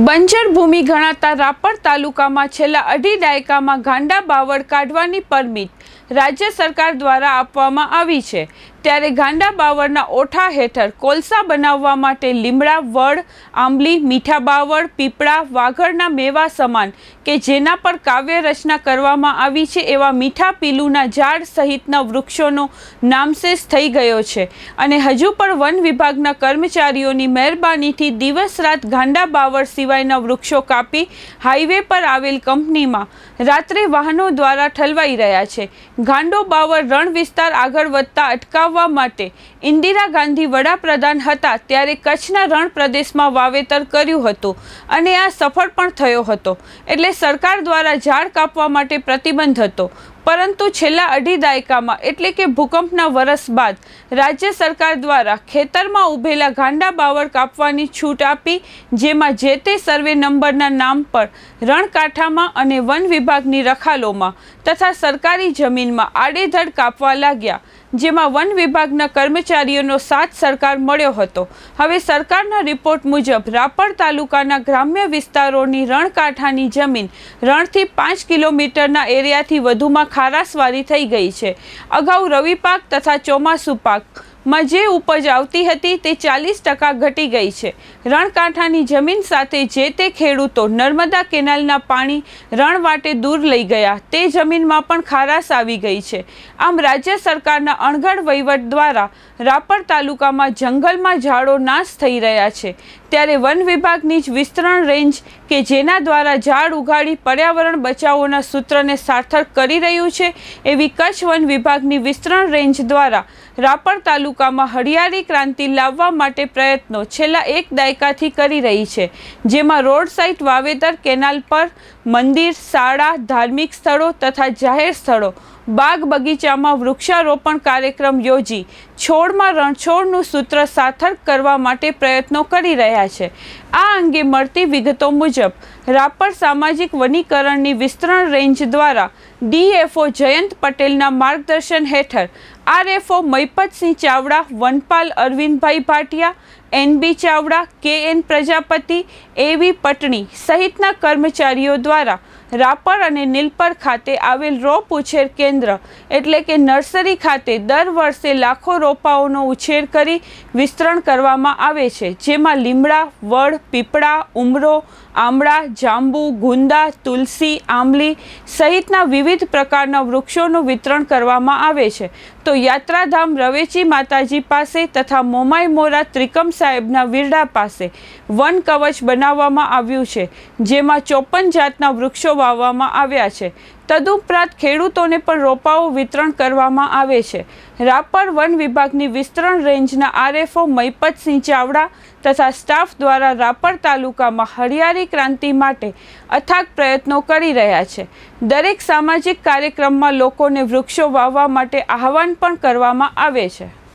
બંજર ભૂમિ ગણાતા રાપર તાલુકામાં છેલ્લા અઢી દાયકામાં ગાંડા બાવળ કાઢવાની પરમિટ રાજ્ય સરકાર દ્વારા આપવામાં આવી છે. ત્યારે ગાંડા બાવળના ઓઠા હેઠળ કોલસા બનાવવા માટે લીમડા, વડ, આંબલી, મીઠા બાવળ, પીપળા, વાઘરના મેવા સમાન કે જેના પર કાવ્ય રચના કરવામાં આવી છે એવા મીઠા પીલુના ઝાડ સહિતના વૃક્ષોનો નામશેષ થઈ ગયો છે. અને હજુ પણ વન વિભાગના કર્મચારીઓની મહેરબાનીથી દિવસ રાત ગાંડા બાવળ સિવાયના વૃક્ષો કાપી હાઈવે પર આવેલ કંપનીમાં રાત્રે વાહનો દ્વારા ઠલવાઈ રહ્યા છે. ગાંડો બાવળ રણ વિસ્તાર આગળ વધતા અટકાવવા માટે ઇન્દિરા ગાંધી વડાપ્રધાન હતા ત્યારે કચ્છના રણ પ્રદેશમાં વાવેતર કર્યું હતું અને આ સફળ પણ થયો હતો. એટલે સરકાર દ્વારા ઝાડ કાપવા માટે પ્રતિબંધ હતો. પરંતુ છેલ્લા અઢી દાયકામાં, એટલે કે ભૂકંપના વરસ બાદ, રાજ્ય સરકાર દ્વારા ખેતરમાં ઊભેલા ગાંડા બાવળ કાપવાની છૂટ આપી, જેમાં જે તે સર્વે નંબરના નામ પર રણકાંઠામાં અને વન વિભાગની રખાલોમાં તથા સરકારી જમીનમાં આડેધડ કાપવા લાગ્યા, જેમાં વન વિભાગના કર્મચારીઓનો સાથ સરકાર મળ્યો હતો. હવે સરકારના રિપોર્ટ મુજબ, રાપર તાલુકાના ગ્રામ્ય વિસ્તારોની રણકાંઠાની જમીન રણથી પાંચ કિલોમીટરના એરિયાથી વધુમાં ખારાશવાળી થઈ ગઈ છે. અગાઉ રવિ પાક તથા ચોમાસુ પાકમાં જે ઉપજ આવતી હતી તે ચાલીસ ટકા ઘટી ગઈ છે. રણકાંઠાની જમીન સાથે જે તે ખેડૂતો નર્મદા કેનાલના પાણી રણ વાટે દૂર લઈ ગયા તે જમીનમાં પણ ખારાશ આવી ગઈ છે. આમ રાજ્ય સરકારના અણઘડ વહીવટ દ્વારા રાપર તાલુકામાં જંગલમાં ઝાડો નાશ થઈ રહ્યા છે. ત્યારે વન વિભાગની જ વિસ્તરણ રેન્જ કે જેના દ્વારા ઝાડ ઉગાડી પર્યાવરણ બચાવોના સૂત્રને સાર્થક કરી રહ્યું છે, એવી કચ્છ વન વિભાગની વિસ્તરણ રેન્જ દ્વારા રાપર તાલુકામાં હરિયાળી ક્રાંતિ લાવવા માટે પ્રયત્નો છેલ્લા એક દાયકાથી કરી રહી છે. જેમાં રોડ સાઇડ વાવેતર કેનાલ પર મંદિર, શાળા, ધાર્મિક સ્થળો તથા જાહેર સ્થળો બાગ બગીચામાં વૃક્ષારોપણ કાર્યક્રમ યોજી છોડમાં રણછોડનું સૂત્ર સાર્થક કરવા માટે પ્રયત્નો કરી રહ્યા છે. આ અંગે મળતી વિગતો મુજબ, રાપર સામાજિક વનીકરણની વિસ્તરણ રેન્જ દ્વારા ડીએફઓ જયંત પટેલના માર્ગદર્શન હેઠળ RFO Maipatsinh Chavda, વનપાલ Arvindbhai Bhatia NB Chavda, K N Prajapati એવી પટણી સહિતના કર્મચારીઓ દ્વારા રાપર અને નીલપર ખાતે આવેલ રોપ ઉછેર કેન્દ્ર એટલે કે નર્સરી ખાતે દર વર્ષે લાખો રોપાઓનો ઉછેર કરી વિસ્તરણ કરવામાં આવે છે. જેમાં લીમડા, વડ, પીપળા, ઉમરો, આમળા, જાંબુ, ગુંદા, તુલસી, આંબલી સહિતના વિવિધ પ્રકારના વૃક્ષોનું વિતરણ કરવામાં આવે છે. તો યાત્રાધામ રવેચી માતાજી પાસે તથા મોમાઈ મોરા ત્રિકમ સાહેબના વીરડા પાસે વન કવચ બનાવવામાં આવ્યું છે, જેમાં ચોપન જાતના વૃક્ષો વાવવામાં આવ્યા છે. તદુપરાંત ખેડૂતોને પણ રોપાઓ વિતરણ કરવામાં આવે છે. રાપર વન વિભાગની વિસ્તરણ રેન્જના આરએફઓ મૈપતસિંહ ચાવડા તથા સ્ટાફ દ્વારા રાપર તાલુકામાં હરિયાળી ક્રાંતિ માટે અથાગ પ્રયત્નો કરી રહ્યા છે. દરેક સામાજિક કાર્યક્રમમાં લોકોને વૃક્ષો વાવવા માટે આહવાન પણ કરવામાં આવે છે.